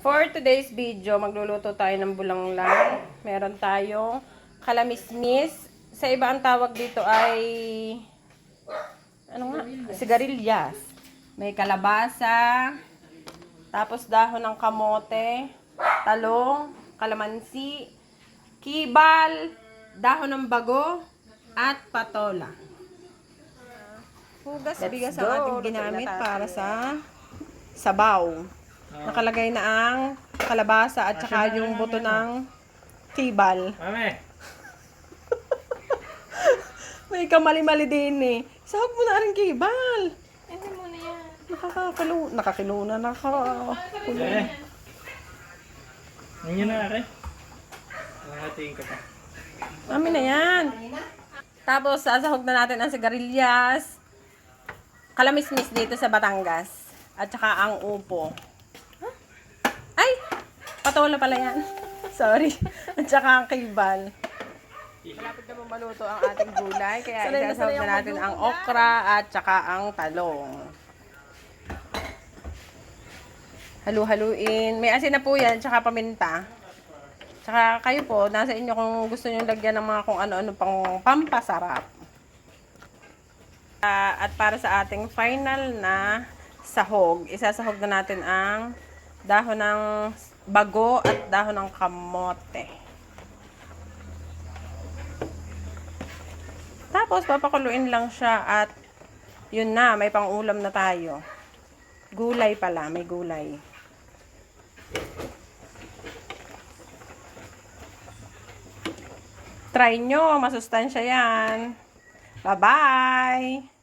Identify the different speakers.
Speaker 1: For today's video, magluluto tayo ng bulanglang. Meron tayong kalamismis. Sa iba ang tawag dito ay ano nga? Sigarilyas. May kalabasa, tapos dahon ng kamote, talong, kalamansi, kibal, dahon ng bago, at patola. Hugas
Speaker 2: Let's
Speaker 1: bigas ang ating ginamit para sa sabaw. Nakalagay na ang kalabasa at saka yung buto ng kibal.
Speaker 3: Mame,
Speaker 1: May kamali-mali din eh. Sahog mo na rin kibal.
Speaker 2: Hindi muna yan.
Speaker 1: Nakakakalo, nakakiluna, nakaka...
Speaker 3: eh. Nandiyan na are. Nangatiin ka pa.
Speaker 1: Amin na yan. Tapos, sasahog na natin ang sigarilyas. Kalamismis dito sa Batangas. At saka ang upo. Patola pala yan. Sorry. At saka ang kibal. Malapit na maluto ang ating gulay. Kaya
Speaker 2: Sanay na sanay
Speaker 1: na
Speaker 2: ako
Speaker 1: natin
Speaker 2: magluto
Speaker 1: ang okra at saka ang talong. Halu-haluin. May asin na po yan, tsaka paminta. Tsaka kayo po, nasa inyo kung gusto nyo lagyan ng mga kung ano-ano pang pampasarap. Ah, at para sa ating final na sahog, isasahog na natin ang dahon ng bago at dahon ng kamote. Tapos, papakuluin lang siya at yun na, may pang-ulam na tayo. Gulay pala, may gulay. Try nyo, masustansya yan. Bye-bye!